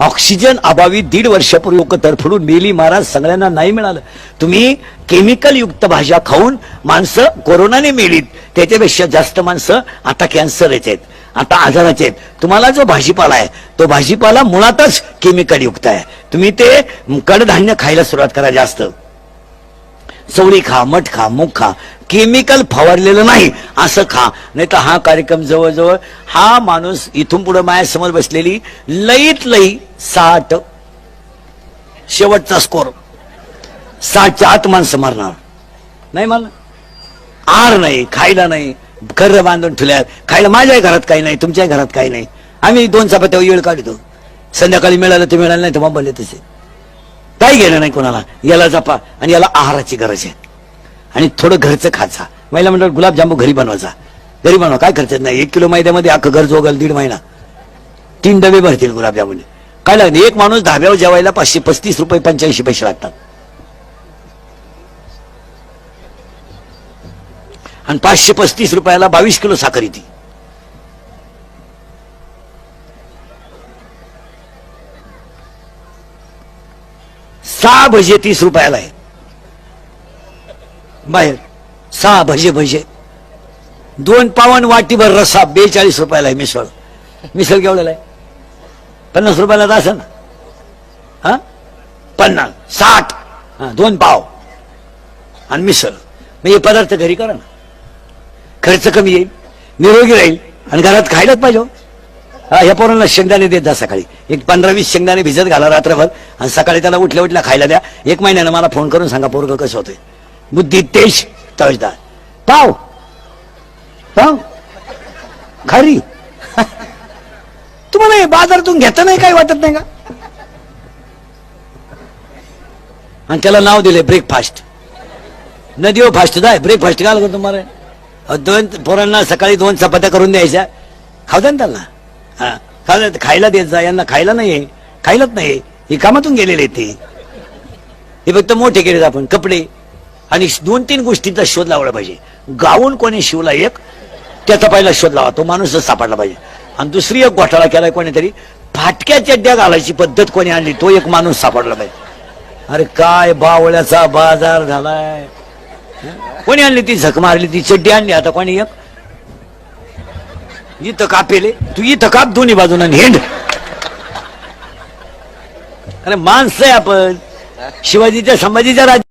Oxygen अभावी दीड वर्षापूर्वी लोक तरफडून मेली महाराज सगळ्यांना नाही मिळालं. तुम्ही केमिकल युक्त भाज्या खाऊन माणसं कोरोनाने मेलीत. त्याच्यापेक्षा जास्त माणसं आता कॅन्सर आहेत आता आजाराचे आहेत. तुम्हाला जो भाजीपाला आहे तो भाजीपाला मुळातच केमिकल युक्त आहे. तुम्ही ते कडधान्य खायला सुरुवात करा जास्त. चवळी खा मठ खा मुख खा. केमिकल फवारलेलं नाही असं खा. नाही तर हा कार्यक्रम जवळजवळ हा माणूस इथून पुढे माझ्यासमोर बसलेली लईत लई साठ शेवटचा स्कोर साठच्या आत माणसं मारणार. नाही मला आर नाही खायला नाही घर बांधून ठेवल्यात. खायला माझ्याही घरात काही नाही तुमच्याही घरात काही नाही. आम्ही दोन चपात्या येळ काढतो. संध्याकाळी मिळालं ते मिळालं नाही तर बोंबले तसे. काही घेणं नाही कोणाला? याला जपा आणि याला आहाराची गरज आहे. आणि थोडं घरचं खायचा महिला म्हणतात गुलाबजामू घरी बनवायचा घरी बनवा. काय खर्च नाही. एक किलो मैद्यामध्ये अख्खं घर जोगल दीड महिना. तीन डबे भरतील गुलाबजामुन. काय लागते एक माणूस धाब्यावर जेवायला पाचशे पस्तीस रुपये पंच्याऐंशी पैसे लागतात. आणि पाचशे पस्तीस रुपयाला बावीस किलो साखर येते. सहा भजे तीस रुपयाला आहे बाहेर सहा भजे भजे. दोन पावन वाटीभर रस्सा बेचाळीस रुपयाला आहे मिसळ. मिसळ केवढ्याला आहे? पन्नास रुपयाला तर ना? हा? पन्नास साठ. हा दोन पाव. आणि मिसळ. म्हणजे हे पदार्थ घरी करा ना. खर्च कमी येईल निरोगी राहील आणि घरात खायलाच पाहिजे हो. हा ह्या पोरांना शेंगदाणे देत जा सकाळी. एक पंधरा वीस शेंगदाणे भिजत घाला रात्रभर आणि सकाळी त्याला उठल्या उठल्या खायला द्या. एक महिन्यानं मला फोन करून सांगा पोरग कसं होतंय. बुद्धी तेज तळजदार. पाव. पाव. खरी तुम्हाला बाजारातून घेता नाही काही वाटत नाही का? आणि त्याला नाव दिले ब्रेकफास्ट नदीवर फास्ट जाय ब्रेकफास्ट घाल करतो तुम्हाला? दोन पोरांना सकाळी दोन चपात्या करून द्यायच्या. खाऊ द्या ना त्यांना. हा. खायला देत जा यांना खायला नाही खायलाच नाही हे कामातून गेलेले ते. हे फक्त मोठे केले आपण कपडे. आणि दोन तीन गोष्टींचा शोध लावला पाहिजे. गाऊन कोणी शिवला एक त्याचा पहिला शोध लावा. तो माणूसच सापडला पाहिजे. आणि दुसरी एक घोटाळा केलाय कोणीतरी फाटक्या चड्ड्या घालायची पद्धत कोणी आणली तो एक माणूस सापडला पाहिजे. अरे काय बावळ्याचा बाजार झालाय. कोणी आणली ती? झक मारली ती चड्डी आणली. आता कोणी एक? इथं कापेले तू इथं काप दोन्ही बाजून हिंड. अरे माणसं आहे आपण. शिवाजीच्या संभाजीच्या राज्य